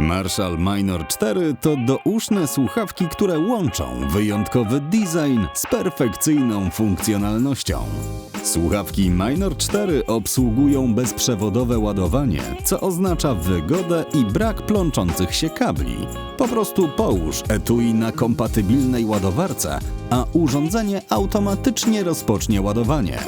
Marshall Minor 4 to douszne słuchawki, które łączą wyjątkowy design z perfekcyjną funkcjonalnością. Słuchawki Minor 4 obsługują bezprzewodowe ładowanie, co oznacza wygodę i brak plączących się kabli. Po prostu połóż etui na kompatybilnej ładowarce, a urządzenie automatycznie rozpocznie ładowanie.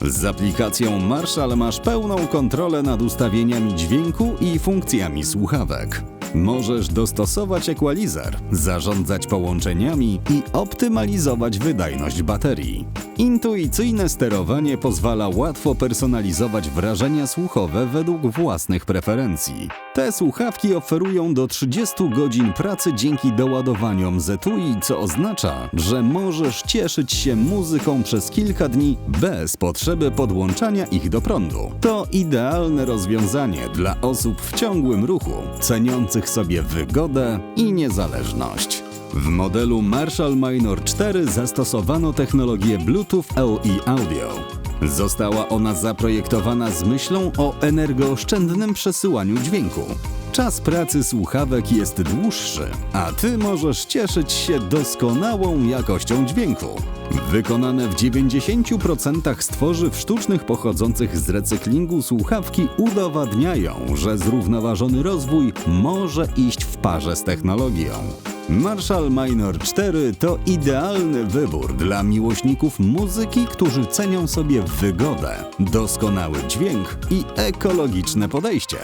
Z aplikacją Marshall masz pełną kontrolę nad ustawieniami dźwięku i funkcjami słuchawek. Możesz dostosować equalizer, zarządzać połączeniami i optymalizować wydajność baterii. Intuicyjne sterowanie pozwala łatwo personalizować wrażenia słuchowe według własnych preferencji. Te słuchawki oferują do 30 godzin pracy dzięki doładowaniom z etui, co oznacza, że możesz cieszyć się muzyką przez kilka dni bez potrzeby podłączania ich do prądu. To idealne rozwiązanie dla osób w ciągłym ruchu, ceniących sobie wygodę i niezależność. W modelu Marshall Minor 4 zastosowano technologię Bluetooth LE Audio. Została ona zaprojektowana z myślą o energooszczędnym przesyłaniu dźwięku. Czas pracy słuchawek jest dłuższy, a ty możesz cieszyć się doskonałą jakością dźwięku. Wykonane w 90% z tworzyw sztucznych pochodzących z recyklingu słuchawki udowadniają, że zrównoważony rozwój może iść w parze z technologią. Marshall Minor 4 to idealny wybór dla miłośników muzyki, którzy cenią sobie wygodę, doskonały dźwięk i ekologiczne podejście.